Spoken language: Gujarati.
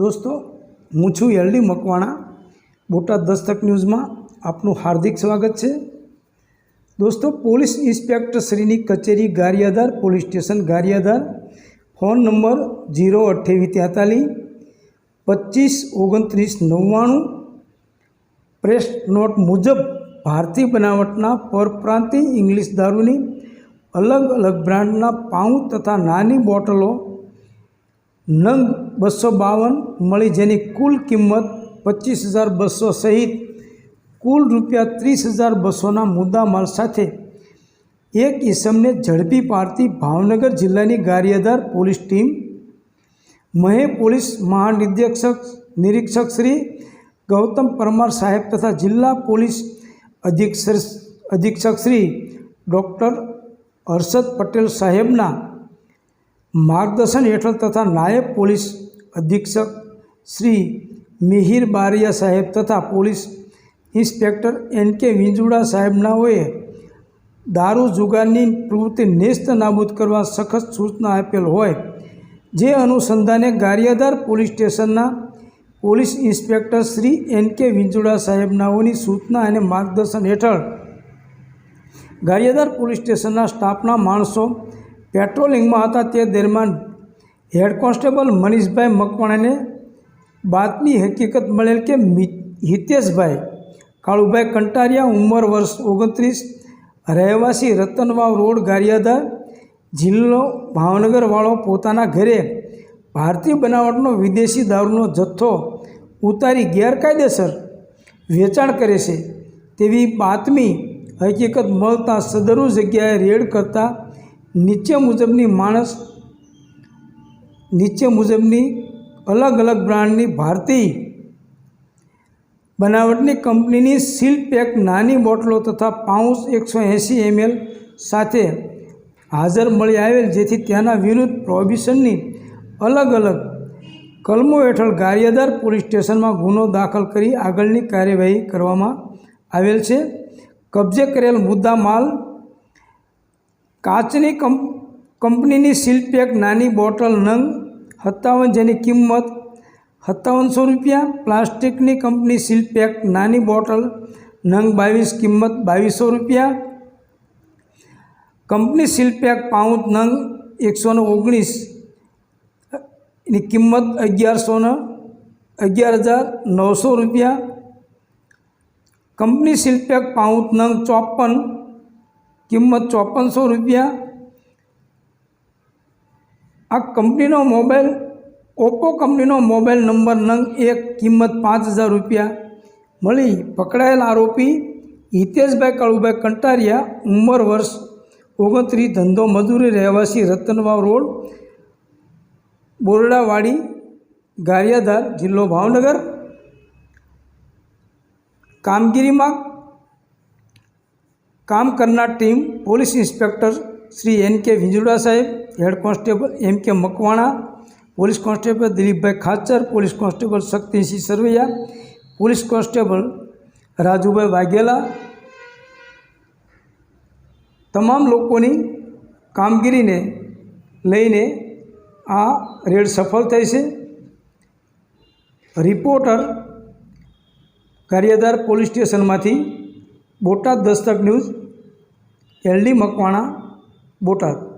દોસ્તો, હું છું એલડી મકવાણા, બોટાદ દસ્તક ન્યૂઝમાં આપનું હાર્દિક સ્વાગત છે. દોસ્તો, પોલીસ ઇન્સ્પેક્ટર શ્રીની કચેરી Gariyadhar, police station Gariyadhar, phone number zero અઠ્ઠાવીસ તેતાલીસ, પચીસ ઓગણત્રીસ નવ્વાણું, પ્રેસ નોટ મુજબ ભારતીય બનાવટના પરપ્રાંતિય ઇંગ્લિશ દારૂની અલગ અલગ બ્રાન્ડના પાઉં તથા નાની બોટલો નંગ બસો બાવન મળી જેની કુલ કિંમત પચીસ હજાર બસો સહિત કુલ રૂપિયા ત્રીસ હજાર બસોના મુદ્દામાલ સાથે એક ઈસમને ઝડપી પાડતી ભાવનગર જિલ્લાની ગારિયાદાર પોલીસ ટીમ, મહે પોલીસ મહાનિર્દેશક નિરીક્ષક શ્રી ગૌતમ પરમાર સાહેબ તથા જિલ્લા પોલીસ અધિક્ષક અધિક્ષક શ્રી ડૉક્ટર હર્ષદ પટેલ સાહેબના માર્ગદર્શન હેઠળ તથા નાયબ પોલીસ અધિક્ષક શ્રી મિહિર બારિયા સાહેબ તથા police inspector N K Vinjuda સાહેબનાઓએ દારૂ જુગારની પ્રવૃત્તિ નેસ્ત નાબૂદ કરવા સખત સૂચના આપેલ હોય, જે અનુસંધાને ગારિયાદાર પોલીસ સ્ટેશનના police inspector Shri N K Vinjuda સાહેબનાઓની સૂચના અને માર્ગદર્શન હેઠળ ગારિયાદાર પોલીસ સ્ટેશનના સ્ટાફના માણસો પેટ્રોલિંગમાં હતા તે દરમિયાન હેડ કોન્સ્ટેબલ મનીષભાઈ મકવાણાને બાતમી હકીકત મળેલ કે હિતેશભાઈ કાળુભાઈ કંટારિયા ઉંમર વર્ષ ઓગણત્રીસ, રહેવાસી રતનવાવ રોડ, ગારિયાધાર જિલ્લો ભાવનગરવાળો પોતાના ઘરે ભારતીય બનાવટનો વિદેશી દારૂનો જથ્થો ઉતારી ગેરકાયદેસર વેચાણ કરે છે તેવી બાતમી હકીકત મળતા સદરુ જગ્યાએ રેડ કરતા નીચે મુજબની માણસ, નીચે મુજબની અલગ અલગ બ્રાન્ડની ભારતીય બનાવટની કંપનીની સીલ પેક નાની બોટલો તથા પાઉચ એકસો એંસી એમએલ સાથે હાજર મળી આવેલ, જેથી ત્યાંના વિરુદ્ધ પ્રોહિબિશનની અલગ અલગ કલમો હેઠળ ગારિયાદાર પોલીસ સ્ટેશનમાં ગુનો દાખલ કરી આગળની કાર્યવાહી કરવામાં આવેલ છે. કબજે કરેલ મુદ્દા માલ કાચની કંપ, કંપનીની એક નાની બોટલ નંગ, સત્તાવન જેની કિંમત સત્તાવનસો રૂપિયા, પ્લાસ્ટિકની કંપની સીલપેક નાની બોટલ નંગ બાવીસ કિંમત બાવીસો રૂપિયા, કંપની સીલપેક પાઉચ નંગ એકસો ને ઓગણીસ એની કિંમત અગિયારસો ને, અગિયાર હજાર નવસો રૂપિયા, કંપની સીલપેક પાઉચ નંગ ચોપન કિંમત ચોપનસો રૂપિયા. આ કંપનીનો મોબાઈલ, ઓપ્પો કંપનીનો મોબાઈલ નંબર નંગ એક, કિંમત પાંચ હજાર રૂપિયા. મળી પકડાયેલ આરોપી હિતેશભાઈ કાળુભાઈ કંટારિયા, ઉંમર વર્ષ ઓગણત્રીસ, ધંધો મજૂરી, રહેવાસી રતનવાવ રોડ, બોરડાવાડી, ગારિયાધાર જિલ્લો ભાવનગર. કામગીરીમાં કામ કરનાર team police inspector Shri N K Vinjuda સાહેબ, head constable M K Makwana, police constable Dilipbhai Khachar, police constable Shaktisinh Sarvaiya, police constable Rajubhai Vaghela, તમામ લોકોની કામગીરીને લઈને આ રેડ સફળ થઈ છે. રિપોર્ટર કાર્યદાર પોલીસ સ્ટેશનમાંથી બોટાદ દસ્તક ન્યૂઝ એલડી મકવાણા બોટાદ.